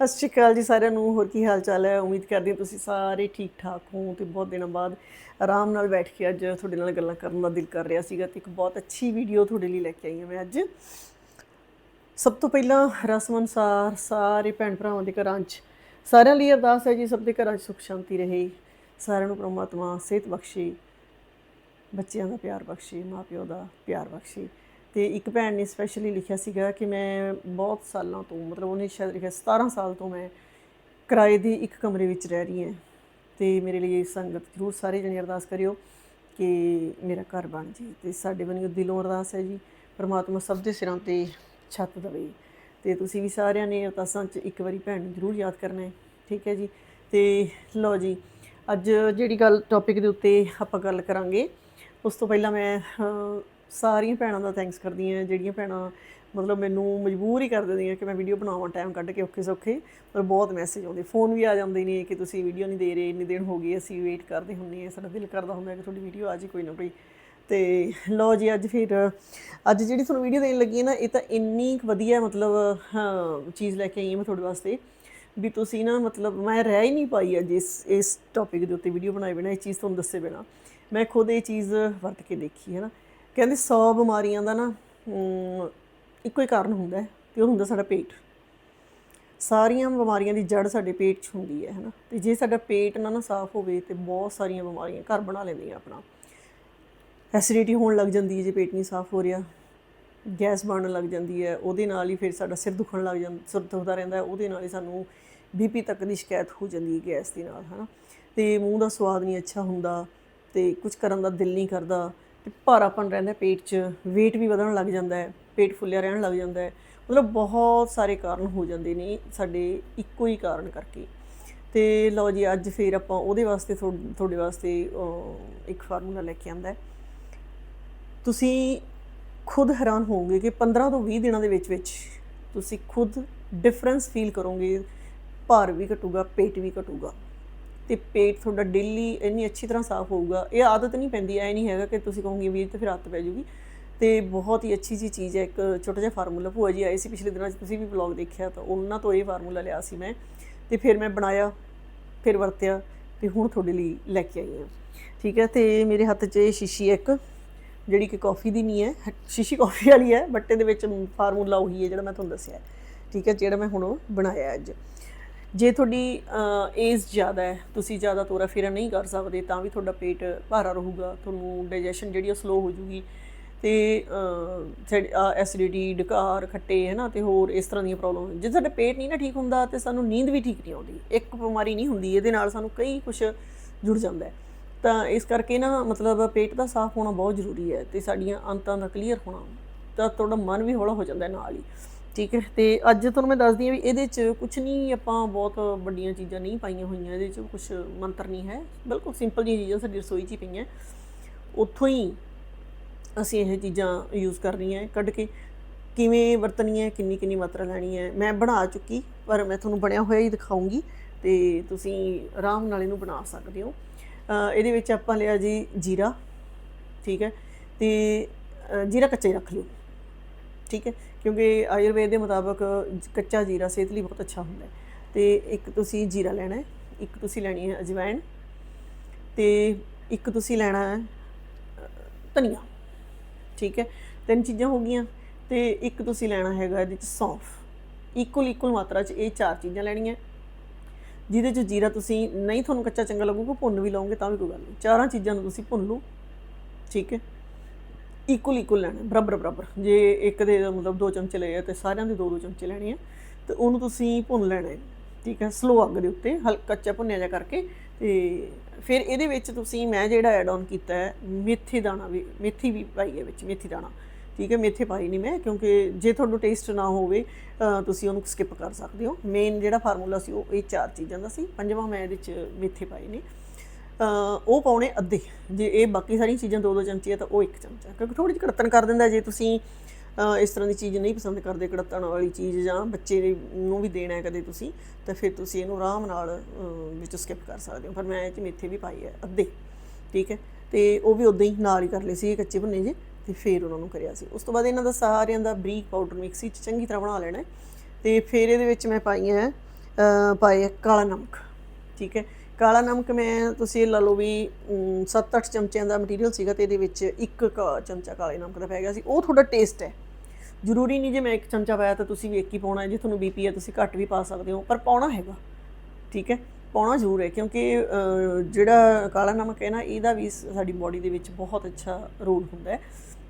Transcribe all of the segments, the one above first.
ਸਤਿ ਸ਼੍ਰੀ ਅਕਾਲ ਜੀ ਸਾਰਿਆਂ ਨੂੰ, ਹੋਰ ਕੀ ਹਾਲ ਚਾਲ ਹੈ? ਉਮੀਦ ਕਰਦੀ ਹਾਂ ਤੁਸੀਂ ਸਾਰੇ ਠੀਕ ਠਾਕ ਹੋ ਤੇ ਬਹੁਤ ਦਿਨਾਂ ਬਾਅਦ ਆਰਾਮ ਨਾਲ ਬੈਠ ਕੇ ਅੱਜ ਤੁਹਾਡੇ ਨਾਲ ਗੱਲਾਂ ਕਰਨ ਦਾ ਦਿਲ ਕਰ ਰਿਹਾ ਸੀਗਾ ਤੇ ਇੱਕ ਬਹੁਤ ਅੱਛੀ ਵੀਡੀਓ ਤੁਹਾਡੇ ਲਈ ਲੈ ਕੇ ਆਈ ਹਾਂ ਮੈਂ ਅੱਜ। ਸਭ ਤੋਂ ਪਹਿਲਾਂ ਰਸਮ ਅਨੁਸਾਰ ਸਾਰੇ ਭੈਣ ਭਰਾਵਾਂ ਦੇ ਘਰਾਂ 'ਚ ਸਾਰਿਆਂ ਲਈ ਅਰਦਾਸ ਹੈ ਜੀ, ਸਭ ਦੇ ਘਰਾਂ 'ਚ ਸੁਖ ਸ਼ਾਂਤੀ ਰਹੇ, ਸਾਰਿਆਂ ਨੂੰ ਪ੍ਰਮਾਤਮਾ ਸਿਹਤ ਬਖਸ਼ੇ, ਬੱਚਿਆਂ ਦਾ ਪਿਆਰ ਬਖਸ਼ੇ ਮਾਪਿਓ ਦਾ ਪਿਆਰ ਬਖਸ਼ੇ। ਤੇ ਇੱਕ ਭੈਣ ਨੇ ਸਪੈਸ਼ਲੀ ਲਿਖਿਆ ਸੀਗਾ ਕਿ ਮੈਂ ਬਹੁਤ ਸਾਲਾਂ ਤੋਂ, ਮਤਲਬ ਉਹਨੇ ਸ਼ਾਇਦ ਲਿਖਿਆ 17 ਸਾਲ ਤੋਂ ਮੈਂ ਕਿਰਾਏ ਦੀ ਇੱਕ ਕਮਰੇ ਵਿੱਚ ਰਹਿ ਰਹੀ ਹਾਂ। ਤੇ ਮੇਰੇ ਲਈ ਸੰਗਤ ਜ਼ਰੂਰ ਸਾਰੇ ਜਣੇ ਅਰਦਾਸ ਕਰਿਓ ਕਿ ਮੇਰਾ ਘਰ ਬਣ ਜੇ ਤੇ ਸਾਡੇ ਵੱਲੋਂ ਦਿਲੋਂ ਅਰਦਾਸ ਹੈ ਜੀ। ਪਰਮਾਤਮਾ ਸਭ ਦੇ ਸਿਰਾਂ ਤੇ ਛੱਤ ਦੇਵੇ। ਤੇ ਤੁਸੀਂ ਵੀ ਸਾਰਿਆਂ ਨੇ ਅਰਦਾਸਾਂ 'ਚ ਇੱਕ ਵਾਰੀ ਭੈਣ ਨੂੰ ਜ਼ਰੂਰ ਯਾਦ ਕਰਨਾ ਹੈ। ਠੀਕ ਹੈ ਜੀ? ਤੇ ਲਓ ਜੀ, ਅੱਜ ਜਿਹੜੀ ਗੱਲ ਟੌਪਿਕ ਦੇ ਉੱਤੇ ਆਪਾਂ ਗੱਲ ਕਰਾਂਗੇ, ਉਸ ਤੋਂ ਪਹਿਲਾਂ ਮੈਂ ਸਾਰੀਆਂ ਭੈਣਾਂ ਦਾ ਥੈਂਕਸ ਕਰਦੀ ਹਾਂ, ਜਿਹੜੀਆਂ ਭੈਣਾਂ ਮਤਲਬ ਮੈਨੂੰ ਮਜਬੂਰ ਹੀ ਕਰ ਦਿੰਦੀਆਂ ਕਿ ਮੈਂ ਵੀਡੀਓ ਬਣਾਵਾਂ ਟਾਈਮ ਕੱਢ ਕੇ ਔਖੇ ਸੌਖੇ, ਪਰ ਬਹੁਤ ਮੈਸੇਜ ਆਉਂਦੇ। ਫੋਨ ਵੀ ਆ ਜਾਂਦੇ ਨੇ ਕਿ ਤੁਸੀਂ ਵੀਡੀਓ ਨਹੀਂ ਦੇ ਰਹੇ, ਇੰਨੇ ਦਿਨ ਹੋ ਗਏ, ਅਸੀਂ ਵੇਟ ਕਰਦੇ ਹੁੰਨੇ ਆ ਸਾਡਾ ਦਿਲ ਕਰਦਾ ਹੁੰਦਾ ਕਿ ਤੁਹਾਡੀ ਵੀਡੀਓ ਆ ਜੀ ਕੋਈ ਨਾ ਕੋਈ। ਤੇ ਲਓ ਜੀ, ਅੱਜ ਫਿਰ, ਅੱਜ ਜਿਹੜੀ ਤੁਹਾਨੂੰ ਵੀਡੀਓ ਦੇਣ ਲੱਗੀ ਹੈ ਨਾ, ਇਹ ਤਾਂ ਇੰਨੀ ਕੁ ਵਧੀਆ ਮਤਲਬ ਚੀਜ਼ ਲੈ ਕੇ ਆਈ ਹਾਂ ਮੈਂ ਤੁਹਾਡੇ ਵਾਸਤੇ ਵੀ ਤੁਸੀਂ ਨਾ ਮਤਲਬ ਮੈਂ ਰਹਿ ਹੀ ਨਹੀਂ ਪਾਈ ਅੱਜ ਇਸ ਇਸ ਟੌਪਿਕ ਦੇ ਉੱਤੇ ਵੀਡੀਓ ਬਣਾਏ ਬਿਨਾਂ, ਇਹ ਚੀਜ਼ ਤੁਹਾਨੂੰ ਦੱਸੇ ਬਿਨਾਂ। ਮੈਂ ਖੁਦ ਇਹ ਚੀਜ਼ ਵਰਤ ਕੇ ਦੇਖੀ ਹੈ ਨਾ। ਕਹਿੰਦੇ 100 ਬਿਮਾਰੀਆਂ ਦਾ ਨਾ ਇੱਕੋ ਹੀ ਕਾਰਨ ਹੁੰਦਾ ਹੈ ਤੇ ਉਹ ਹੁੰਦਾ ਸਾਡਾ ਪੇਟ। ਸਾਰੀਆਂ ਬਿਮਾਰੀਆਂ ਦੀ ਜੜ ਸਾਡੇ ਪੇਟ 'ਚ ਹੁੰਦੀ ਹੈ, ਹਨਾ? ਤੇ ਜੇ ਸਾਡਾ ਪੇਟ ਨਾ ਨਾ ਸਾਫ਼ ਹੋਵੇ ਤੇ ਬਹੁਤ ਸਾਰੀਆਂ ਬਿਮਾਰੀਆਂ, ਘਰ ਬਣਾ ਲੈਂਦੀਆਂ ਆਪਣਾ। ਐਸਿਡਿਟੀ ਹੋਣ ਲੱਗ ਜਾਂਦੀ ਹੈ ਜੇ ਪੇਟ ਨਹੀਂ ਸਾਫ਼ ਹੋ ਰਿਹਾ। ਗੈਸ ਬਣਨ ਲੱਗ ਜਾਂਦੀ ਹੈ, ਉਹਦੇ ਨਾਲ ਹੀ ਫਿਰ ਸਾਡਾ ਸਿਰ ਦੁਖਣ ਲੱਗ ਜਾਂਦਾ ਸਿਰ ਦੁਖਦਾ ਰਹਿੰਦਾ ਹੈ, ਉਹਦੇ ਨਾਲ ਹੀ ਸਾਨੂੰ ਬੀਪੀ ਤੱਕ ਦੀ ਸ਼ਿਕਾਇਤ ਹੋ ਜਾਂਦੀ ਹੈ ਗੈਸ ਦੇ ਨਾਲ, ਹਨਾ? ਤੇ ਮੂੰਹ ਦਾ ਸਵਾਦ ਨਹੀਂ ਅੱਛਾ ਹੁੰਦਾ ਤੇ ਕੁਝ ਕਰਨ ਦਾ ਦਿਲ ਨਹੀਂ ਕਰਦਾ। ਤੇ ਭਾਰਾਪਨ ਰਹਿੰਦਾ ਪੇਟ 'ਚ, weight ਵੀ ਵਧਣ ਲੱਗ ਜਾਂਦਾ ਹੈ, ਪੇਟ ਫੁੱਲਿਆ ਰਹਿਣ ਲੱਗ ਜਾਂਦਾ ਹੈ। ਮਤਲਬ ਬਹੁਤ ਸਾਰੇ ਕਾਰਨ ਹੋ ਜਾਂਦੇ ਨੇ ਸਾਡੇ ਇੱਕੋ ਹੀ ਕਾਰਨ ਕਰਕੇ। ਤੇ ਲਓ ਜੀ, ਅੱਜ ਫੇਰ ਆਪਾਂ ਉਹਦੇ ਵਾਸਤੇ ਥੋ- ਤੁਹਾਡੇ ਵਾਸਤੇ ਇੱਕ ਫਾਰਮੂਲਾ ਲੈ ਕੇ ਆਂਦਾ ਤੁਸੀਂ ਖੁਦ ਹੈਰਾਨ ਹੋਵੋਗੇ ਕਿ 15 ਤੋਂ 20 ਦਿਨਾਂ ਦੇ ਵਿੱਚ ਵਿੱਚ ਤੁਸੀਂ ਖੁਦ ਡਿਫਰੈਂਸ ਫੀਲ ਕਰੋਗੇ, ਭਾਰ ਵੀ ਘਟੂਗਾ, ਪੇਟ ਵੀ ਘਟੂਗਾ। ਤੇ ਪੇਟ ਤੁਹਾਡਾ ਡੇਲੀ ਇੰਨੀ ਅੱਛੀ ਤਰ੍ਹਾਂ ਸਾਫ਼ ਹੋਊਗਾ। ਇਹ ਆਦਤ ਨਹੀਂ ਪੈਂਦੀ, ਐ ਨਹੀਂ ਹੈਗਾ ਕਿ ਤੁਸੀਂ ਕਹੋਗੇ ਵੀ ਇਹ ਤੇ ਫਿਰ ਆਦਤ ਪੈ ਜੂਗੀ ਤੇ ਬਹੁਤ ਹੀ ਅੱਛੀ ਜੀ ਚੀਜ਼ ਹੈ, ਇੱਕ ਛੋਟਾ ਜਿਹਾ ਫਾਰਮੂਲਾ। ਭੂਆ ਜੀ ਆਏ ਸੀ ਪਿਛਲੇ ਦਿਨਾਂ 'ਚ, ਤੁਸੀਂ ਵੀ ਵਲੌਗ ਦੇਖਿਆ ਤਾਂ ਉਹਨਾਂ ਤੋਂ ਇਹ ਫਾਰਮੂਲਾ ਲਿਆ ਸੀ ਮੈਂ। ਤੇ ਫਿਰ ਮੈਂ ਬਣਾਇਆ, ਫਿਰ ਵਰਤਿਆ ਤੇ ਹੁਣ ਤੁਹਾਡੇ ਲਈ ਲੈ ਕੇ ਆਈ ਹਾਂ। ਠੀਕ ਹੈ, ਤੇ ਮੇਰੇ ਹੱਥ 'ਚ ਇਹ ਸ਼ੀਸ਼ੀ ਇੱਕ, ਜਿਹੜੀ ਕਿ ਕਾਫੀ ਦੀ ਨਹੀਂ ਹੈ। ਸ਼ੀਸ਼ੀ ਕਾਫੀ ਵਾਲੀ ਹੈ ਬਟ ਇਹਦੇ ਵਿੱਚ ਫਾਰਮੂਲਾ ਉਹੀ ਹੈ ਜਿਹੜਾ ਮੈਂ ਤੁਹਾਨੂੰ ਦੱਸਿਆ ਠੀਕ ਹੈ, ਜਿਹੜਾ ਮੈਂ ਹੁਣ ਉਹ ਬਣਾਇਆ ਅੱਜ। ਜੇ ਤੁਹਾਡੀ ਏਜ ਜ਼ਿਆਦਾ ਹੈ, ਤੁਸੀਂ ਜ਼ਿਆਦਾ ਤੋਰਾ ਫੇਰਾ ਨਹੀਂ ਕਰ ਸਕਦੇ, ਤਾਂ ਵੀ ਤੁਹਾਡਾ ਪੇਟ ਭਾਰਾ ਰਹੂਗਾ, ਤੁਹਾਨੂੰ ਡਾਈਜੈਸ਼ਨ ਜਿਹੜੀ ਉਹ ਸਲੋ ਹੋ ਜੂਗੀ ਤੇ ਐਸਿਡਿਟੀ ਡਕਾਰ, ਖੱਟੇ ਹੈ ਨਾ ਤੇ ਹੋਰ ਇਸ ਤਰ੍ਹਾਂ ਦੀਆਂ ਪ੍ਰੋਬਲਮ ਜੇ ਸਾਡਾ ਪੇਟ ਨਹੀਂ ਨਾ ਠੀਕ ਹੁੰਦਾ ਤੇ ਸਾਨੂੰ ਨੀਂਦ ਵੀ ਠੀਕ ਨਹੀਂ ਆਉਂਦੀ, ਇੱਕ ਬਿਮਾਰੀ ਨਹੀਂ ਹੁੰਦੀ, ਇਹਦੇ ਨਾਲ ਸਾਨੂੰ ਕਈ ਕੁਝ ਜੁੜ ਜਾਂਦਾ ਹੈ। ਤਾਂ ਇਸ ਕਰਕੇ ਨਾ, ਮਤਲਬ ਪੇਟ ਦਾ ਸਾਫ਼ ਹੋਣਾ ਬਹੁਤ ਜ਼ਰੂਰੀ ਹੈ ਤੇ ਸਾਡੀਆਂ ਅੰਤਾਂ ਦਾ ਕਲੀਅਰ ਹੋਣਾ, ਤਾਂ ਤੁਹਾਡਾ ਮਨ ਵੀ ਹੌਲਾ ਹੋ ਜਾਂਦਾ ਨਾਲ ਹੀ। ਠੀਕ ਹੈ ਤੇ ਅੱਜ ਤੁਹਾਨੂੰ ਮੈਂ ਦੱਸਦੀ ਹਾਂ ਵੀ ਇਹਦੇ 'ਚ ਕੁਝ ਨਹੀਂ ਆਪਾਂ ਬਹੁਤ ਵੱਡੀਆਂ ਚੀਜ਼ਾਂ ਨਹੀਂ ਪਾਈਆਂ ਹੋਈਆਂ ਇਹਦੇ 'ਚ ਕੁਝ ਮੰਤਰ ਨਹੀਂ ਹੈ ਬਿਲਕੁਲ ਸਿੰਪਲ ਜਿਹੀਆਂ ਚੀਜ਼ਾਂ ਸਾਡੀ ਰਸੋਈ 'ਚ ਹੀ ਪਈਆਂ। ਉੱਥੋਂ ਹੀ ਅਸੀਂ ਇਹ ਚੀਜ਼ਾਂ ਯੂਜ਼ ਕਰਨੀਆਂ ਹੈ, ਕੱਢ ਕੇ ਕਿਵੇਂ ਵਰਤਣੀ ਹੈ ਕਿੰਨੀ ਕਿੰਨੀ ਮਾਤਰਾ ਲੈਣੀ ਹੈ ਮੈਂ ਬਣਾ ਚੁੱਕੀ ਪਰ ਮੈਂ ਤੁਹਾਨੂੰ ਬਣਿਆ ਹੋਇਆ ਹੀ ਦਿਖਾਉਂਗੀ ਤੇ ਤੁਸੀਂ ਆਰਾਮ ਨਾਲ ਇਹਨੂੰ ਬਣਾ ਸਕਦੇ ਹੋ। ਇਹਦੇ ਵਿੱਚ ਆਪਾਂ ਲਿਆ ਜੀ ਜੀਰਾ ਠੀਕ ਹੈ ਤੇ ਜੀਰਾ ਕੱਚਾ ਹੀ ਰੱਖ ਲਿਓ। ਠੀਕ ਹੈ, ਕਿਉਂਕਿ ਆਯੁਰਵੇਦ ਦੇ ਮੁਤਾਬਕ ਕੱਚਾ ਜੀਰਾ ਸਿਹਤ ਲਈ ਬਹੁਤ ਅੱਛਾ ਹੁੰਦਾ ਹੈ। ਤੇ ਇੱਕ ਤੁਸੀਂ ਜੀਰਾ ਲੈਣਾ ਹੈ, ਇੱਕ ਤੁਸੀਂ ਲੈਣੀ ਹੈ ਅਜਵਾਇਣ, ਤੇ ਇੱਕ ਤੁਸੀਂ ਲੈਣਾ ਹੈ ਧਨੀਆ, ਠੀਕ ਹੈ। ਤਿੰਨ ਚੀਜ਼ਾਂ ਹੋ ਗਈਆਂ, ਤੇ ਇੱਕ ਤੁਸੀਂ ਲੈਣਾ ਹੈਗਾ ਇਹਦੇ ਚ ਸੌਂਫ। ਇਕੁਅਲ ਇਕੁਅਲ ਮਾਤਰਾ ਚ ਇਹ ਚਾਰ ਚੀਜ਼ਾਂ ਲੈਣੀਆਂ। ਜਿਹਦੇ ਚ ਜੀਰਾ ਤੁਸੀਂ ਨਹੀਂ ਤੁਹਾਨੂੰ ਕੱਚਾ ਚੰਗਾ ਲੱਗੂਗਾ, ਭੁੰਨ ਵੀ ਲਓਗੇ ਤਾਂ ਵੀ ਕੋਈ ਗੱਲ ਨਹੀਂ। ਚਾਰਾਂ ਚੀਜ਼ਾਂ ਨੂੰ ਤੁਸੀਂ ਭੁੰਨ ਲਓ, ਠੀਕ ਹੈ। ਇਕੁਅਲ ਇਕੁਅਲ ਲੈਣਾ, ਬਰਾਬਰ ਬਰਾਬਰ। ਜੇ ਇੱਕ ਦੇ ਮਤਲਬ ਦੋ ਚਮਚੇ ਲਏ ਆ, ਤੇ ਸਾਰਿਆਂ ਦੇ ਦੋ ਦੋ ਚਮਚੇ ਲੈਣੇ ਆ, ਤੇ ਉਹਨੂੰ ਤੁਸੀਂ ਭੁੰਨ ਲੈਣਾ ਹੈ, ਠੀਕ ਹੈ? ਸਲੋ ਅੱਗ ਦੇ ਉੱਤੇ, ਹਲਕਾ ਕੱਚਾ ਭੁੰਨਿਆ ਜਾ ਕਰਕੇ, ਤੇ ਫਿਰ ਇਹਦੇ ਵਿੱਚ ਤੁਸੀਂ, ਮੈਂ ਜਿਹੜਾ ਐਡ ਆਨ ਕੀਤਾ ਹੈ, ਮੇਥੀ ਦਾਣਾ ਵੀ, ਮੇਥੀ ਵੀ ਪਾਈ ਹੈ ਵਿੱਚ, ਮੇਥੀ ਦਾਣਾ, ਠੀਕ ਹੈ? ਮੇਥੇ ਪਾਈ ਨਹੀਂ ਮੈਂ, ਕਿਉਂਕਿ ਜੇ ਤੁਹਾਨੂੰ ਟੇਸਟ ਨਾ ਹੋਵੇ ਤੁਸੀਂ ਉਹਨੂੰ ਸਕਿਪ ਕਰ ਸਕਦੇ ਹੋ। ਮੇਨ ਜਿਹੜਾ ਫਾਰਮੂਲਾ ਸੀ, ਉਹ ਇਹ ਚਾਰ ਚੀਜ਼ਾਂ ਦਾ ਸੀ, ਪੰਜਵਾਂ ਮੈਂ ਇਹਦੇ ਚ ਮੇਥੇ ਪਾਏ ਨੇ। ਉਹ ਪਾਉਣੇ ਅੱਧੇ। ਜੇ ਇਹ ਬਾਕੀ ਸਾਰੀਆਂ ਚੀਜ਼ਾਂ ਦੋ ਦੋ ਚਮਚੇ ਆ ਤਾਂ ਉਹ ਇੱਕ ਚਮਚਾ। ਕਿਉਂਕਿ ਥੋੜੀ ਜਿਹੀ ਕੜਤਨ ਕਰ ਦਿੰਦਾ ਜੇ ਤੁਸੀਂ ਇਸ ਤਰ੍ਹਾਂ ਦੀ ਚੀਜ਼ ਨਹੀਂ ਪਸੰਦ ਕਰਦੇ ਕੜਤਣ ਵਾਲੀ ਚੀਜ਼ ਜਾਂ ਬੱਚੇ ਨੂੰ ਵੀ ਦੇਣਾ ਹੈ ਕਦੇ ਤੁਸੀਂ ਤਾਂ ਫਿਰ ਤੁਸੀਂ ਇਹਨੂੰ ਆਰਾਮ ਨਾਲ ਅ, ਵਿੱਚ ਸਕਿਪ ਕਰ ਸਕਦੇ ਹੋ। ਪਰ ਮੈਂ ਇਹ ਚ ਮੇਥੇ ਵੀ ਪਾਈ ਹੈ ਅੱਧੇ। ਠੀਕ ਹੈ? ਤੇ ਉਹ ਵੀ ਉਦਾਂ ਹੀ ਨਾਲ ਹੀ ਕਰ ਲਏ ਸੀ ਕੱਚੇ ਭੁੰਨੇ ਜੇ ਤੇ ਫਿਰ ਉਹਨਾਂ ਨੂੰ ਕਰਿਆ ਸੀ। ਉਸ ਤੋਂ ਬਾਅਦ ਇਹਨਾਂ ਦਾ ਸਾਰਿਆਂ ਦਾ ਬਰੀਕ ਪਾਊਡਰ ਮਿਕਸੀ ਚ ਚੰਗੀ ਤਰ੍ਹਾਂ ਬਣਾ ਲੈਣਾ ਹੈ। ਤੇ ਫਿਰ ਇਹਦੇ ਵਿੱਚ ਮੈਂ ਪਾਈਆਂ ਅ, ਪਾਏ ਕਾਲਾ ਨਮਕ। ਠੀਕ ਹੈ? ਕਾਲਾ ਨਮਕ ਮੈਂ ਤੁਸੀਂ ਇਹ ਲਾ ਲਓ ਵੀ 7-8 ਚਮਚਿਆਂ ਦਾ ਮਟੀਰੀਅਲ ਸੀਗਾ ਤੇ ਇਹਦੇ ਵਿੱਚ ਇੱਕ ਕ- ਚਮਚਾ ਕਾਲੇ ਨਮਕ ਦਾ ਪੈ ਗਿਆ ਸੀ। ਉਹ ਤੁਹਾਡਾ ਟੇਸਟ ਹੈ। ਜ਼ਰੂਰੀ ਨਹੀਂ ਜੇ ਮੈਂ ਇੱਕ ਚਮਚਾ ਪਾਇਆ ਤਾਂ ਤੁਸੀਂ ਵੀ ਇੱਕ ਹੀ ਪਾਉਣਾ ਹੈ। ਜੇ ਤੁਹਾਨੂੰ ਬੀਪੀ ਹੈ ਤੁਸੀਂ ਘੱਟ ਵੀ ਪਾ ਸਕਦੇ ਹੋ, ਪਰ ਪਾਉਣਾ ਹੈਗਾ। ਠੀਕ ਹੈ? ਪਾਉਣਾ ਜ਼ਰੂਰ ਹੈ ਕਿਉਂਕਿ ਜਿਹੜਾ ਕਾਲਾ ਨਮਕ ਹੈ ਨਾ, ਇਹਦਾ ਵੀ ਸ- ਸਾਡੀ ਬਾਡੀ ਦੇ ਵਿੱਚ ਬਹੁਤ ਅੱਛਾ ਰੋਲ ਹੁੰਦਾ ਹੈ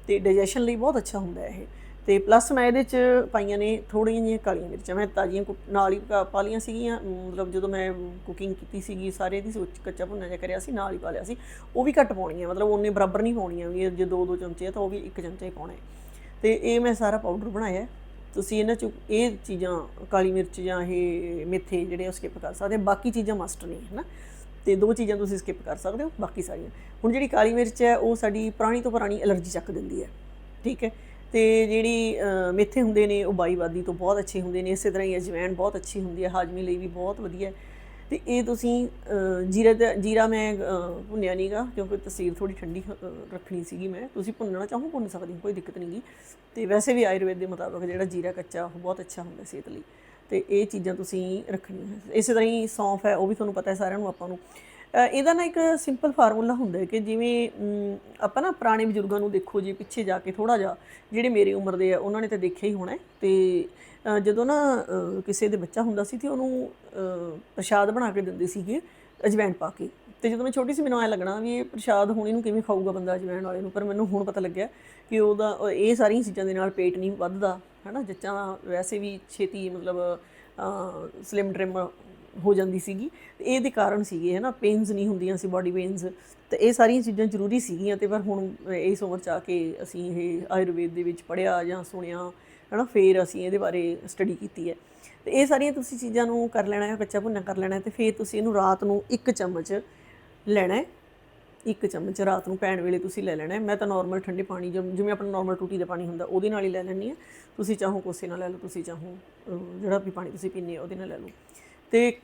ਤੇ ਡਾਈਜੈਸ਼ਨ ਲਈ ਬਹੁਤ ਅੱਛਾ ਹੁੰਦਾ ਹੈ ਇਹ। ਤੇ ਪਲੱਸ ਮੈਂ ਇਹਦੇ ਚ ਪਾਈਆਂ ਨੇ ਥੋੜੀਆਂ ਜਿਹੀਆਂ ਕਾਲੀਆਂ ਮਿਰਚਾਂ, ਮੈਂ ਤਾਜ਼ੀਆਂ ਕੁ- ਨਾਲ ਹੀ ਪਾ- ਪਾ ਲਈਆਂ ਸੀਗੀਆਂ ਮਤਲਬ ਜਦੋਂ ਮੈਂ ਕੁਕਿੰਗ ਕੀਤੀ ਸੀਗੀ ਸਾਰੇ ਦੀ ਸੋਚ ਕੱਚਾ ਭੁੰਨਾ ਜਿਹਾ ਕਰਿਆ ਸੀ, ਨਾਲ ਹੀ ਪਾ ਲਿਆ ਸੀ। ਉਹ ਵੀ ਘੱਟ ਪਾਉਣੀਆਂ, ਮਤਲਬ ਉਹਨੇ ਬਰਾਬਰ ਨਹੀਂ ਪਾਉਣੀਆਂ ਵੀ ਜੇ ਦੋ ਦੋ ਚਮਚੇ ਆ ਤਾਂ ਉਹ ਵੀ ਇੱਕ ਚਮਚਾ ਹੀ ਪਾਉਣਾ ਹੈ। ਤੇ ਇਹ ਮੈਂ ਸਾਰਾ ਪਾਊਡਰ ਬਣਾਇਆ ਤੁਸੀਂ ਇਹਨਾਂ ਚ ਇਹ ਚੀਜ਼ਾਂ, ਕਾਲੀ ਮਿਰਚ ਜਾਂ ਇਹ ਮੇਥੇ ਜਿਹੜੇ ਉਹ ਸਕਿਪ ਕਰ ਸਕਦੇ ਬਾਕੀ ਚੀਜ਼ਾਂ ਮਸਟ ਨਹੀਂ ਹੈ ਨਾ ਤੇ ਦੋ ਚੀਜ਼ਾਂ ਤੁਸੀਂ ਸਕਿਪ ਕਰ ਸਕਦੇ ਹੋ, ਬਾਕੀ ਸਾਰੀਆਂ। ਹੁਣ ਜਿਹੜੀ ਕਾਲੀ ਮਿਰਚ ਹੈ, ਉਹ ਸਾਡੀ ਪੁਰਾਣੀ ਤੋਂ ਪੁਰਾਣੀ ਐਲਰਜੀ ਚੱਕ ਦਿੰਦੀ ਹੈ। ਠੀਕ ਹੈ? ਤੇ ਜਿਹੜੀ ਮੇਥੇ ਹੁੰਦੇ ਨੇ ਉਹ ਬਾਈਵਾਦੀ ਤੋਂ ਬਹੁਤ ਅੱਛੇ ਹੁੰਦੇ ਨੇ ਇਸੇ ਤਰ੍ਹਾਂ ਹੀ ਅਜਵਾਇਣ ਬਹੁਤ ਅੱਛੀ ਹੁੰਦੀ ਹੈ ਹਾਜ਼ਮੇ ਲਈ ਵੀ ਬਹੁਤ ਵਧੀਆ ਹੈ। ਤੇ ਇਹ ਤੁਸੀਂ ਜੀਰਾ ਦਾ ਜੀਰਾ ਮੈਂ ਅ, ਭੁੰਨਿਆ ਨਹੀਂਗਾ ਕਿਉਂਕਿ ਤਸੀਰ ਥੋੜੀ ਠੰਡੀ ਰੱਖਣੀ ਸੀਗੀ ਮੈਂ। ਤੁਸੀਂ ਭੁੰਨਣਾ ਚਾਹੋ ਭੁੰਨ ਸਕਦੇ ਹੋ ਕੋਈ ਦਿੱਕਤ ਨਹੀਂਗੀ ਤੇ ਵੈਸੇ ਵੀ ਆਯੁਰਵੇਦ ਦੇ ਮੁਤਾਬਕ ਜਿਹੜਾ ਜੀਰਾ ਕੱਚਾ ਉਹ ਬਹੁਤ ਅੱਛਾ ਹੁੰਦਾ ਸਿਹਤ ਲਈ। ਤੇ ਇਹ ਚੀਜ਼ਾਂ ਤੁਸੀਂ ਰੱਖਣੀਆਂ। ਇਸੇ ਤਰ੍ਹਾਂ ਹੀ ਸੌਂਫ ਹੈ ਉਹ ਵੀ ਤੁਹਾਨੂੰ ਪਤਾ ਹੈ ਸਾਰਿਆਂ ਨੂੰ ਆਪਾਂ ਨੂੰ। ਇਹਦਾ ਨਾ ਇੱਕ ਸਿੰਪਲ ਫਾਰਮੂਲਾ ਹੁੰਦਾ ਕਿ ਜਿਵੇਂ ਆਪਾਂ ਨਾ ਪੁਰਾਣੇ ਬਜ਼ੁਰਗਾਂ ਨੂੰ ਦੇਖੋ ਜੀ, ਪਿੱਛੇ ਜਾ ਕੇ ਥੋੜਾ ਜਿਹਾ ਜਿਹੜੇ ਮੇਰੀ ਉਮਰ ਦੇ ਆ, ਉਹਨਾਂ ਨੇ ਤਾਂ ਦੇਖਿਆ ਹੀ ਹੋਣਾ ਹੈ। ਤੇ ਜਦੋਂ ਨਾ ਕਿਸੇ ਦੇ ਬੱਚਾ ਹੁੰਦਾ ਸੀ ਤੇ ਉਹਨੂੰ ਪ੍ਰਸ਼ਾਦ ਬਣਾ ਕੇ ਦਿੰਦੇ ਸੀਗੇ, ਅਜਵੈਣ ਪਾ ਕੇ। ਤੇ ਜਦੋਂ ਮੈਂ ਛੋਟੀ ਸੀ, ਮੈਨੂੰ ਐ ਲੱਗਣਾ ਵੀ ਇਹ ਪ੍ਰਸ਼ਾਦ ਹੁਣ ਇਹਨੂੰ ਕਿਵੇਂ ਖਾਊਗਾ ਬੰਦਾ ਅਜਵੈਣ ਵਾਲੇ ਨੂੰ? ਪਰ ਮੈਨੂੰ ਹੁਣ ਪਤਾ ਲੱਗਿਆ ਕਿ ਉਹਦਾ ਇਹ ਸਾਰੀਆਂ ਚੀਜ਼ਾਂ ਦੇ ਨਾਲ ਪੇਟ ਨਹੀਂ ਵੱਧਦਾ, ਹਨਾ? ਜੱਚਾਂ ਵੈਸੇ ਵੀ ਛੇਤੀ ਮਤਲਬ ਸਲਿਮ ਟ੍ਰਿਮ ਹੋ ਜਾਂਦੀ ਸੀਗੀ। ਤੇ ਇਹਦੇ ਕਾਰਨ ਸੀਗੇ, ਹਨਾ ਪੇਨਸ ਨਹੀਂ ਹੁੰਦੀਆਂ ਸੀ ਬਾਡੀ ਪੇਨਸ ਤੇ ਇਹ ਸਾਰੀਆਂ ਚੀਜ਼ਾਂ ਜ਼ਰੂਰੀ ਸੀਗੀਆਂ ਤੇ ਪਰ ਹੁਣ ਇਸ ਉਮਰ ਚ ਆ ਕੇ ਅਸੀਂ ਇਹ ਆਯੁਰਵੇਦ ਦੇ ਵਿੱਚ ਪੜਿਆ ਜਾਂ ਸੁਣਿਆ, ਹਨਾ, ਫੇਰ ਅਸੀਂ ਇਹਦੇ ਬਾਰੇ ਸਟੱਡੀ ਕੀਤੀ ਹੈ। ਤੇ ਇਹ ਸਾਰੀਆਂ ਤੁਸੀਂ ਚੀਜ਼ਾਂ ਨੂੰ ਕਰ ਲੈਣਾ ਹੈ, ਕੱਚਾ ਭੁੰਨਾ ਕਰ ਲੈਣਾ ਹੈ ਤੇ ਫਿਰ ਤੁਸੀਂ ਇਹਨੂੰ ਰਾਤ ਨੂੰ ਇੱਕ ਚਮਚ ਲੈਣਾ ਹੈ। ਇੱਕ ਚਮਚ ਰਾਤ ਨੂੰ ਪੈਣ ਵੇਲੇ ਤੁਸੀਂ ਲੈ ਲੈਣਾ ਮੈਂ ਤਾਂ ਨਾਰਮਲ ਠੰਡੇ ਪਾਣੀ ਜਿਵੇਂ ਆਪਣਾ ਨਾਰਮਲ ਟੂਟੀ ਦਾ ਪਾਣੀ ਹੁੰਦਾ, ਉਹਦੇ ਨਾਲ ਹੀ ਲੈ ਲੈਣੀ ਹੈ। ਤੁਸੀਂ ਚਾਹੋ ਕੋਸੇ ਨਾਲ ਲੈ ਲਓ, ਤੁਸੀਂ ਚਾਹੋ ਜਿਹੜਾ ਵੀ ਪਾਣੀ ਤੁਸੀਂ ਪੀਂਦੇ ਉਹਦੇ ਨਾਲ ਲੈ ਲਓ। ਤੇ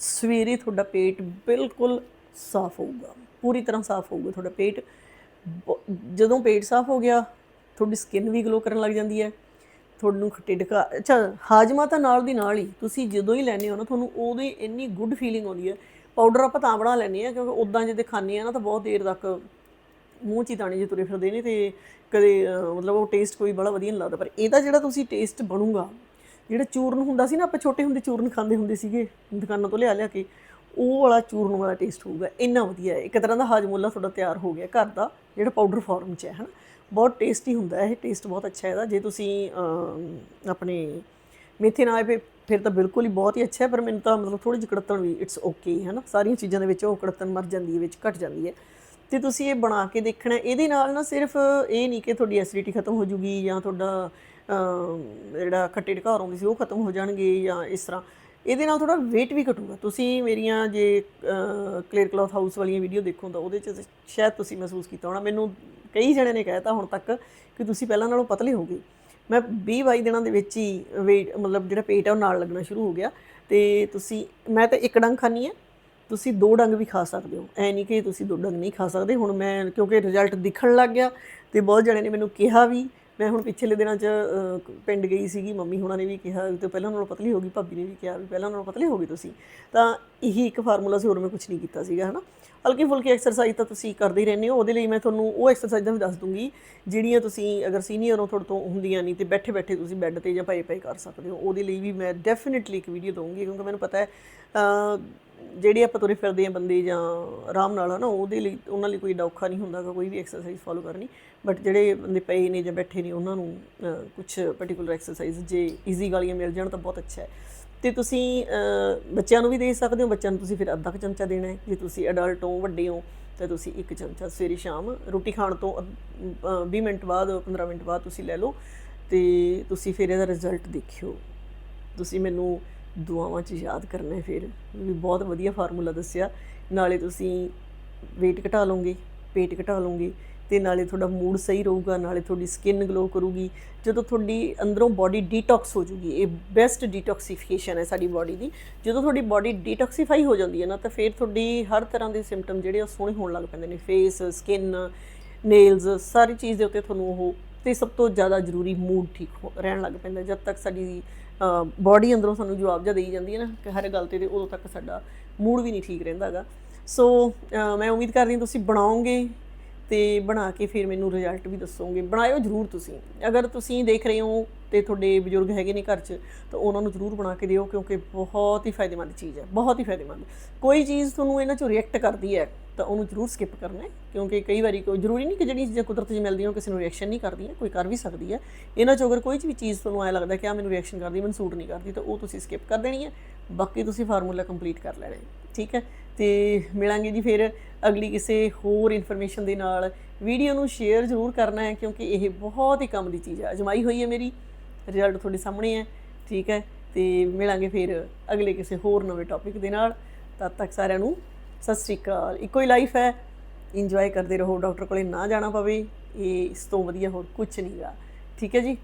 ਸਵੇਰੇ ਤੁਹਾਡਾ ਪੇਟ ਬਿਲਕੁਲ ਸਾਫ਼ ਹੋਊਗਾ, ਪੂਰੀ ਤਰ੍ਹਾਂ ਸਾਫ਼ ਹੋਊਗਾ ਤੁਹਾਡਾ ਪੇਟ। ਬ- ਜਦੋਂ ਪੇਟ ਸਾਫ਼ ਹੋ ਗਿਆ, ਤੁਹਾਡੀ ਸਕਿਨ ਵੀ ਗਲੋ ਕਰਨ ਲੱਗ ਜਾਂਦੀ ਹੈ, ਤੁਹਾਨੂੰ ਢਿੱਡਕਾ ਅੱਛਾ, ਹਾਜਮਾ ਤਾਂ ਨਾਲ ਦੀ ਨਾਲ ਹੀ, ਤੁਸੀਂ ਜਦੋਂ ਹੀ ਲੈਨੇ ਹੋ ਨਾ, ਤੁਹਾਨੂੰ ਉਹਦੀ ਇੰਨੀ ਗੁੱਡ ਫੀਲਿੰਗ ਆਉਂਦੀ ਹੈ। ਪਾਊਡਰ ਆਪਾਂ ਤਾਂ ਬਣਾ ਲੈਂਦੇ ਆ ਕਿਉਂਕਿ ਉਦਾਂ ਜੇ ਖਾਂਦੇ ਆ ਨਾ, ਤਾਂ ਬਹੁਤ ਦੇਰ ਤੱਕ ਮੂੰਹ 'ਚ ਹੀ ਦਾਣੇ ਜੇ ਤੁਰੇ ਫਿਰਦੇ ਨੇ ਤੇ ਕਦੇ ਮਤਲਬ ਉਹ ਟੇਸਟ ਕੋਈ ਬੜਾ ਵਧੀਆ ਨਹੀਂ ਲੱਗਦਾ। ਪਰ ਇਹਦਾ ਜਿਹੜਾ ਤੁਸੀਂ ਟੇਸਟ ਬਣੂਗਾ ਜਿਹੜਾ ਚੂਰਨ ਹੁੰਦਾ ਸੀ ਨਾ, ਆਪਾਂ ਛੋਟੇ ਹੁੰਦੇ ਚੂਰਨ ਖਾਂਦੇ ਹੁੰਦੇ ਸੀਗੇ, ਦੁਕਾਨਾਂ ਤੋਂ ਲਿਆ ਲਿਆ ਕੇ, ਉਹ ਵਾਲਾ ਚੂਰਨ ਵਾਲਾ ਟੇਸਟ ਹੋਊਗਾ, ਇੰਨਾ ਵਧੀਆ ਹੈ। ਇੱਕ ਤਰ੍ਹਾਂ ਦਾ ਹਾਜਮੋਲਾ ਤੁਹਾਡਾ ਤਿਆਰ ਹੋ ਗਿਆ ਘਰ ਦਾ, ਜਿਹੜਾ ਪਾਊਡਰ ਫਾਰਮ 'ਚ ਹੈ, ਹਨਾ। ਬਹੁਤ ਟੇਸਟੀ ਹੁੰਦਾ ਇਹ ਟੇਸਟ ਬਹੁਤ ਅੱਛਾ ਇਹਦਾ। ਜੇ ਤੁਸੀਂ ਆਪਣੇ ਮੇਥੇ ਨਾਲ ਫਿਰ ਫਿਰ ਤਾਂ ਬਿਲਕੁਲ ਹੀ ਬਹੁਤ ਹੀ ਅੱਛਾ ਹੈ, ਪਰ ਮੈਨੂੰ ਤਾਂ ਮਤਲਬ ਥੋੜੀ ਜਿਹੀ ਕੜਤਣ ਵੀ ਇਟਸ ਓਕੇ ਹੈ ਨਾ ਸਾਰੀਆਂ ਚੀਜ਼ਾਂ ਦੇ ਵਿੱਚ ਉਹ ਕੜਤਣ ਮਰ ਜਾਂਦੀ ਹੈ, ਵਿੱਚ ਘਟ ਜਾਂਦੀ ਹੈ। ਤੇ ਤੁਸੀਂ ਇਹ ਬਣਾ ਕੇ ਦੇਖਣਾ, ਇਹਦੇ ਨਾਲ ਨਾ ਸਿਰਫ ਇਹ ਨਹੀਂ ਕਿ ਤੁਹਾਡੀ ਐਸਿਡਿਟੀ ਖਤਮ ਹੋ ਜੂਗੀ ਜਾਂ ਤੁਹਾਡਾ ਜਿਹੜਾ ਖੱਟੇ ਢਕਾਰ ਆਉਂਦੇ ਸੀ, ਉਹ ਖਤਮ ਹੋ ਜਾਣਗੇ ਜਾਂ ਇਸ ਤਰ੍ਹਾਂ। ਇਹਦੇ ਨਾਲ ਥੋੜਾ weight ਵੀ ਘਟੂਗਾ। ਤੁਸੀਂ ਮੇਰੀਆਂ ਜੇ ਕਲੀਅਰ ਕਲੌਥ ਹਾਊਸ ਵਾਲੀਆਂ ਵੀਡੀਓ ਦੇਖੋ ਤਾਂ ਉਹਦੇ ਚ ਸ਼ਾਇਦ ਤੁਸੀਂ ਮਹਿਸੂਸ ਕੀਤਾ ਹੋਣਾ। ਮੈਨੂੰ ਕਈ ਜਣਿਆਂ ਨੇ ਕਹਿਤਾ ਹੁਣ ਤੱਕ ਕਿ ਤੁਸੀਂ ਪਹਿਲਾਂ ਨਾਲੋਂ ਪਤਲੇ ਹੋ ਗਏ। ਮੈਂ 20 22 ਦਿਨਾਂ ਦੇ ਵਿੱਚ ਹੀ weight, ਮਤਲਬ ਜਿਹੜਾ ਪੇਟ ਹੈ ਉਹ ਨਾਲ ਲੱਗਣਾ ਸ਼ੁਰੂ ਹੋ ਗਿਆ। ਤੇ ਤੁਸੀਂ, ਮੈਂ ਤਾਂ ਇੱਕ ਡੰਗ ਖਾਣੀ ਹੈ ਤੁਸੀਂ ਦੋ ਡੰਗ ਵੀ ਖਾ ਸਕਦੇ ਹੋ। ਐ ਨਹੀਂ ਕਿ ਤੁਸੀਂ ਦੋ ਡੰਗ ਨਹੀਂ ਖਾ ਸਕਦੇ। ਹੁਣ ਮੈਂ, ਕਿਉਂਕਿ ਰਿਜ਼ਲਟ ਦਿਖਣ ਲੱਗ ਗਿਆ ਤੇ ਬਹੁਤ ਜਣੇ ਨੇ ਮੈਨੂੰ ਕਿਹਾ ਵੀ ਮੈਂ ਹੁਣ ਪਿਛਲੇ ਦਿਨਾਂ 'ਚ ਪਿੰਡ ਗਈ ਸੀਗੀ, ਮੰਮੀ ਹੁਣਾਂ ਨੇ ਵੀ ਕਿਹਾ ਤੇ ਪਹਿਲਾਂ ਨਾਲੋਂ ਪਤਲੀ ਹੋ ਗਈ, ਭਾਬੀ ਨੇ ਵੀ ਕਿਹਾ, ਵੀ ਪਹਿਲਾਂ ਨਾਲੋਂ ਪਤਲੀ ਹੋ ਗਈ ਤੁਸੀਂ। ਤਾਂ ਇਹੀ ਇੱਕ ਫਾਰਮੂਲਾ ਸੀ, ਹੋਰ ਮੈਂ ਕੁਝ ਨਹੀਂ ਕੀਤਾ ਸੀਗਾ, ਹਨਾ। ਹਲਕੀ ਫੁਲਕੀ ਐਕਸਰਸਾਈਜ਼ ਤਾਂ ਤੁਸੀਂ ਕਰਦੇ ਹੀ ਰਹਿੰਦੇ ਹੋ, ਉਹਦੇ ਲਈ ਮੈਂ ਤੁਹਾਨੂੰ ਉਹ ਐਕਸਰਸਾਈਜ਼ਾਂ ਵੀ ਦੱਸ ਦੂੰਗੀ, ਜਿਹੜੀਆਂ ਤੁਸੀਂ ਅਗਰ ਸੀਨੀਅਰ ਹੋ, ਤੁਹਾਡੇ ਤੋਂ ਹੁੰਦੀਆਂ ਨਹੀਂ, ਤੇ ਬੈਠੇ ਬੈਠੇ ਤੁਸੀਂ ਬੈੱਡ ਤੇ ਜਾਂ ਪਏ ਪਏ ਕਰ ਸਕਦੇ ਹੋ, ਉਹਦੇ ਲਈ ਵੀ ਮੈਂ ਡੈਫੀਨਿਟਲੀ ਇੱਕ ਵੀਡੀਓ ਦਊਂਗੀ, ਕਿਉਂਕਿ ਮੈਨੂੰ ਪਤਾ ਹੈ ਜਿਹੜੇ ਆਪਾਂ ਤੁਰੇ ਫਿਰਦੇ ਆ ਬੰਦੇ ਜਾਂ ਆਰਾਮ ਨਾਲ ਹਨਾ ਉਹਦੇ ਲਈ ਉਹਨਾਂ ਲਈ ਕੋਈ ਏਡਾ ਔਖਾ ਨਹੀਂ ਹੁੰਦਾ ਗਾ ਕੋਈ ਵੀ ਐਕਸਰਸਾਈਜ਼ ਫੋਲੋ ਕਰਨੀ। ਬਟ ਜਿਹੜੇ ਬੰਦੇ ਪਏ ਨੇ ਜਾਂ ਬੈਠੇ ਨੇ ਉਹਨਾਂ ਨੂੰ ਕੁਝ ਪਾਰਟਿਕੂਲਰ ਐਕਸਰਸਾਈਜ਼ ਜੇ ਈਜ਼ੀ ਵਾਲੀਆਂ ਮਿਲ ਜਾਣ ਤਾਂ ਬਹੁਤ ਅੱਛਾ ਹੈ। ਤੇ ਤੁਸੀਂ ਬੱਚਿਆਂ ਨੂੰ ਵੀ ਦੇ ਸਕਦੇ ਹੋ? ਬੱਚਿਆਂ ਨੂੰ ਤੁਸੀਂ ਫਿਰ ਅੱਧਾ ਕੁ ਚਮਚਾ ਦੇਣਾ ਹੈ। ਜੇ ਤੁਸੀਂ ਅਡਲਟ ਹੋ ਵੱਡੇ ਹੋ ਤਾਂ ਤੁਸੀਂ ਇੱਕ ਚਮਚਾ ਸਵੇਰੇ ਸ਼ਾਮ ਰੋਟੀ ਖਾਣ ਤੋਂ ਅੱਧ- ਅਹ, 20 ਮਿੰਟ ਬਾਅਦ 15 ਮਿੰਟ ਬਾਅਦ ਤੁਸੀਂ ਲੈ ਲਓ। ਤੇ ਤੁਸੀਂ ਫਿਰ ਇਹਦਾ ਰਿਜ਼ਲਟ ਦੇਖਿਓ। ਤੁਸੀਂ ਮੈਨੂੰ ਦੁਆਵਾਂ 'ਚ ਯਾਦ ਕਰਨਾ ਫਿਰ। ਵੀ ਬਹੁਤ ਵਧੀਆ ਫਾਰਮੂਲਾ ਦੱਸਿਆ। ਨਾਲੇ ਤੁਸੀਂ weight ਘਟਾ ਲਓਗੇ, ਪੇਟ ਘਟਾ ਲਓਗੇ ਤੇ ਨਾਲੇ ਤੁਹਾਡਾ ਮੂਡ ਸਹੀ ਰਹੂਗਾ, ਨਾਲੇ ਤੁਹਾਡੀ ਸਕਿਨ ਗਲੋ ਕਰੂਗੀ। ਜਦੋਂ ਤੁਹਾਡੀ ਅੰਦਰੋਂ ਬਾਡੀ ਡੀਟੌਕਸ ਹੋ ਜੂਗੀ, ਇਹ ਬੈਸਟ ਡੀਟੌਕਸੀਫਿਕੇਸ਼ਨ ਹੈ ਸਾਡੀ ਬਾਡੀ ਦੀ। ਜਦੋਂ ਤੁਹਾਡੀ ਬਾਡੀ ਡੀਟੌਕਸੀਫਾਈ ਹੋ ਜਾਂਦੀ ਹੈ ਨਾ, ਤਾਂ ਫਿਰ ਤੁਹਾਡੀ ਹਰ ਤਰ੍ਹਾਂ ਦੇ ਸਿੰਪਟਮ ਜਿਹੜੇ ਉਹ ਸੋਹਣੇ ਹੋਣ ਲੱਗ ਪੈਂਦੇ ਨੇ। ਫੇਸ ਸਕਿਨ ਨੇਲਸ ਸਾਰੀ ਚੀਜ਼ ਦੇ ਉੱਤੇ ਤੁਹਾਨੂੰ ਉਹ ਤੇ ਸਭ ਤੋਂ ਜ਼ਿਆਦਾ ਜ਼ਰੂਰੀ ਮੂਡ ਠੀਕ ਹੋ ਰਹਿਣ ਲੱਗ ਪੈਂਦਾ, ਜਦ ਤੱਕ ਸਾਡੀ ਬਾਡੀ ਅੰਦਰੋਂ ਸਾਨੂੰ ਜਵਾਬ ਜਿਹਾ ਦੇਈ ਜਾਂਦੀ ਹੈ ਨਾ, ਕਿ ਹਰ ਗੱਲ ਤੇ ਤੇ ਉਦੋਂ ਤੱਕ ਸਾਡਾ ਮੂਡ ਵੀ ਨਹੀਂ ਠੀਕ ਰਹਿੰਦਾਗਾ ਸੋ ਮੈਂ ਉਮੀਦ ਕਰਦੀ ਹਾਂ ਤੁਸੀਂ ਬਣਾਓਗੇ ਤੇ ਬਣਾ ਕੇ ਫਿਰ ਮੈਨੂੰ ਰਿਜ਼ਲਟ ਵੀ ਦੱਸੋਗੇ। ਬਣਾਇਓ ਜਰੂਰ ਤੁਸੀਂ। ਅਗਰ ਤੁਸੀਂ ਦੇਖ ਰਹੇ ਹੋ ਤੇ ਤੁਹਾਡੇ ਬਜ਼ੁਰਗ ਹੈਗੇ ਨੇ ਘਰ 'ਚ, ਤਾਂ ਉਹਨਾਂ ਨੂੰ ਜਰੂਰ ਬਣਾ ਕੇ ਦਿਓ ਕਿਉਂਕਿ ਬਹੁਤ ਹੀ ਫਾਇਦੇਮੰਦ ਚੀਜ਼ ਹੈ, ਬਹੁਤ ਹੀ ਫਾਇਦੇਮੰਦ। ਕੋਈ ਚੀਜ਼ ਤੁਹਾਨੂੰ ਇਹਨਾਂ 'ਚੋਂ ਰਿਐਕਟ ਕਰਦੀ ਹੈ, ਤਾਂ ਉਹਨੂੰ ਜਰੂਰ ਸਕਿਪ ਕਰਨਾ ਹੈ ਕਿਉਂਕਿ ਕਈ ਵਾਰੀ ਕੋਈ ਜ਼ਰੂਰੀ ਨਹੀਂ ਕਿ ਜਿਹੜੀਆਂ ਚੀਜ਼ਾਂ ਕੁਦਰਤ 'ਚ ਮਿਲਦੀਆਂ ਉਹ ਕਿਸੇ ਨੂੰ ਰਿਐਕਸ਼ਨ ਨਹੀਂ ਕਰਦੀਆਂ, ਕੋਈ ਕਰ ਵੀ ਸਕਦੀ ਹੈ। ਇਹਨਾਂ 'ਚੋਂ ਅਗਰ ਕੋਈ ਵੀ ਚੀਜ਼ ਤੁਹਾਨੂੰ ਐ ਲੱਗਦਾ ਕਿ ਆ ਮੈਨੂੰ ਰਿਐਕਸ਼ਨ ਕਰਦੀ, ਮੈਨੂੰ ਸੂਟ ਨਹੀਂ ਕਰਦੀ, ਤਾਂ ਉਹ ਤੁਸੀਂ ਸਕਿਪ ਕਰ ਦੇਣੀ ਹੈ। ਬਾਕੀ ਤੁਸੀਂ ਫਾਰਮੂਲਾ ਕੰਪਲੀਟ ਕਰ ਲੈਣਾ ਠੀਕ ਹੈ? ਤੇ ਮਿਲਾਂਗੇ ਜੀ ਫਿਰ ਅਗਲੀ ਕਿਸੇ ਹੋਰ ਇਨਫੋਰਮੇਸ਼ਨ ਦੇ ਨਾਲ। ਵੀਡੀਓ ਨੂੰ ਸ਼ੇਅਰ ਜ਼ਰੂਰ ਕਰਨਾ ਹੈ ਕਿਉਂਕਿ ਇਹ ਬਹੁਤ ਹੀ ਕੰਮ ਦੀ ਚੀਜ਼ ਹੈ ਅਜਮਾਈ ਹੋਈ ਹੈ ਮੇਰੀ। ਰਿਜ਼ਲਟ ਤੁਹਾਡੇ ਸਾਹਮਣੇ ਹੈ। ਠੀਕ ਹੈ? ਤੇ ਮਿਲਾਂਗੇ ਫਿਰ ਅਗਲੇ ਕਿਸੇ ਹੋਰ ਨਵੇਂ ਟੌਪਿਕ ਦੇ ਨਾਲ। ਤਦ ਤੱਕ ਸਾਰਿਆਂ ਨੂੰ ਸਤਿ ਸ੍ਰੀ ਅਕਾਲ। ਇੱਕੋ ਹੀ ਲਾਈਫ ਹੈ। ਇੰਜੋਏ ਕਰਦੇ ਰਹੋ। ਡਾਕਟਰ ਕੋਲੇ ਨਾ ਜਾਣਾ ਪਵੇ। ਇਹ ਇਸ ਤੋਂ ਵਧੀਆ ਹੋਰ ਕੁਝ ਨਹੀਂਗਾ ਠੀਕ ਹੈ ਜੀ?